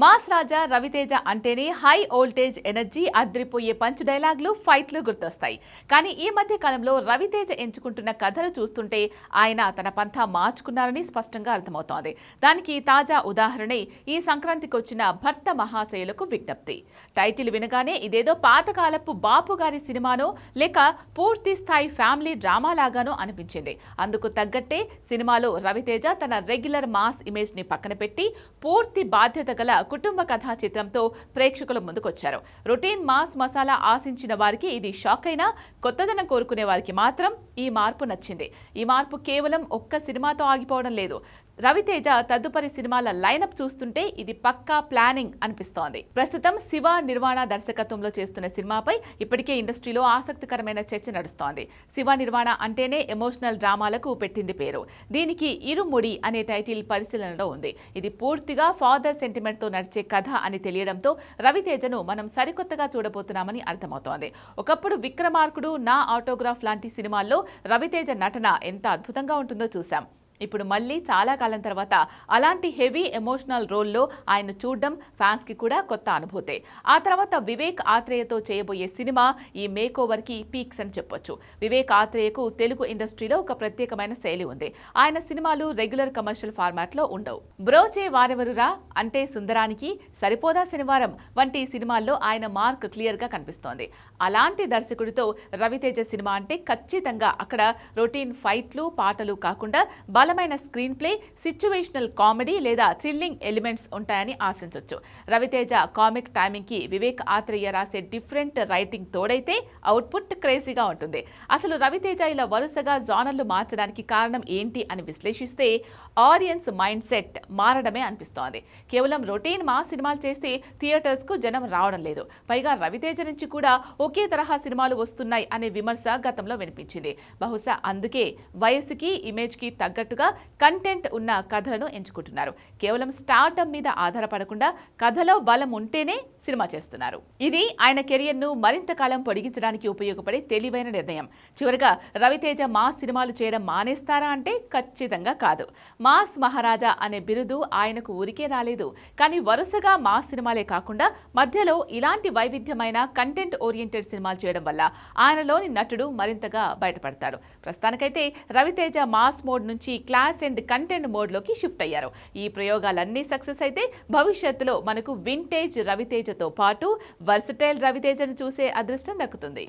Mass Raja Raviteja అంటేనే high voltage energy అద్రిపోయే punch డైలాగ్లు ఫైట్లు గుర్తొస్తాయి. కానీ ఈ మధ్య కాలంలో రవితేజ ఎంచుకుంటున్న కథలు చూస్తుంటే ఆయన తన పంథా మార్చుకున్నారని స్పష్టంగా అర్థమవుతోంది. దానికి తాజా ఉదాహరణే ఈ సంక్రాంతికి వచ్చిన భర్త మహాశయులకు విజ్ఞప్తి. టైటిల్ వినగానే ఇదేదో పాతకాలపు బాపు గారి సినిమానో లేక పూర్తి స్థాయి ఫ్యామిలీ డ్రామా లాగానో అనిపించింది. అందుకు తగ్గట్టే సినిమాలో రవితేజ తన రెగ్యులర్ మాస్ ఇమేజ్ని పక్కన పెట్టి పూర్తి బాధ్యత గల కుటుంబ కథా చిత్రంతో ప్రేక్షకుల ముందుకొచ్చారు. రొటీన్ మాస్ మసాలా ఆశించిన వారికి ఇది షాక్ అయినా కొత్తదనం కోరుకునే వారికి మాత్రం ఈ మార్పు నచ్చింది. ఈ మార్పు కేవలం ఒక్క సినిమాతో ఆగిపోవడం లేదు. రవితేజ తదుపరి సినిమాల లైనప్ చూస్తుంటే ఇది పక్కా ప్లానింగ్ అనిపిస్తోంది. ప్రస్తుతం శివ నిర్వాణ దర్శకత్వంలో చేస్తున్న సినిమాపై ఇప్పటికే ఇండస్ట్రీలో ఆసక్తికరమైన చర్చ నడుస్తోంది. శివ నిర్వాణ అంటేనే ఎమోషనల్ డ్రామాలకు పెట్టింది పేరు. దీనికి ఇరుముడి అనే టైటిల్ పరిశీలనలో ఉంది. ఇది పూర్తిగా ఫాదర్ సెంటిమెంట్తో నడిచే కథ అని తెలియడంతో రవితేజను మనం సరికొత్తగా చూడబోతున్నామని అర్థమవుతోంది. ఒకప్పుడు విక్రమార్కుడు నా ఆటోగ్రాఫ్ లాంటి సినిమాల్లో రవితేజ నటన ఎంత అద్భుతంగా ఉంటుందో చూశాం. ఇప్పుడు మళ్ళీ చాలా కాలం తర్వాత అలాంటి హెవీ ఎమోషనల్ రోల్లో ఆయన చూడడం ఫ్యాన్స్కి కూడా కొత్త అనుభూతే. ఆ తర్వాత వివేక్ ఆత్రేయతో చేయబోయే సినిమా ఈ మేక్ ఓవర్కి పీక్స్ అని చెప్పొచ్చు. వివేక్ ఆత్రేయకు తెలుగు ఇండస్ట్రీలో ఒక ప్రత్యేకమైన శైలి ఉంది. ఆయన సినిమాలు రెగ్యులర్ కమర్షియల్ ఫార్మాట్లో ఉండవు. బ్రోచే వారెవరురా? అంటే సుందరానికి సరిపోదా శనివారం? వంటి సినిమాల్లో ఆయన మార్క్ క్లియర్గా కనిపిస్తోంది. అలాంటి దర్శకుడితో రవితేజ సినిమా అంటే ఖచ్చితంగా అక్కడ రొటీన్ ఫైట్లు పాటలు కాకుండా బలమైన స్క్రీన్ ప్లే సిచ్యువేషనల్ కామెడీ లేదా థ్రిల్లింగ్ ఎలిమెంట్స్ ఉంటాయని ఆశించవచ్చు రవితేజ కామిక్ టైమింగ్కి వివేక్ ఆత్రేయ రాసే డిఫరెంట్ రైటింగ్ తోడైతే అవుట్పుట్ క్రేజీగా ఉంటుంది. అసలు రవితేజ ఇలా వరుసగా జానర్లు మార్చడానికి కారణం ఏంటి అని విశ్లేషిస్తే ఆడియన్స్ మైండ్ సెట్ మారడమే అనిపిస్తోంది. కేవలం రొటీన్ మా సినిమాలు చేస్తే థియేటర్స్కు జనం రావడం లేదు. పైగా రవితేజ నుంచి కూడా ఒకే తరహా సినిమాలు వస్తున్నాయి అనే విమర్శ గతంలో వినిపించింది. బహుశా అందుకే వయసుకి ఇమేజ్కి తగ్గట్టుగా కంటెంట్ ఉన్న కథలను ఎంచుకుంటున్నారు. కేవలం స్టార్టప్ మీద ఆధారపడకుండా కథలో బలం ఉంటేనే సినిమా చేస్తున్నారు. ఇది ఆయన కెరియర్ను మరింత కాలం పొడిగించడానికి ఉపయోగపడే తెలివైన నిర్ణయం. చివరగా రవితేజ మాస్ సినిమాలు చేయడం మానేస్తారా అంటే ఖచ్చితంగా కాదు. మాస్ మహారాజా అనే బిరుదు ఆయనకు ఊరికే రాలేదు. కానీ వరుసగా మాస్ సినిమాలే కాకుండా మధ్యలో ఇలాంటి వైవిధ్యమైన కంటెంట్ ఓరియంటెడ్ సినిమాలు చేయడం వల్ల ఆయనలోని నటుడు మరింతగా బయటపడతాడు. ప్రస్తుతానికైతే రవితేజ మాస్ మోడ్ నుంచి క్లాస్ అండ్ కంటెంట్ మోడ్లోకి షిఫ్ట్ అయ్యారు. ఈ ప్రయోగాలన్నీ సక్సెస్ అయితే భవిష్యత్తులో మనకు వింటేజ్ రవితేజతో పాటు వర్సటైల్ రవితేజను చూసే అదృష్టం దక్కుతుంది.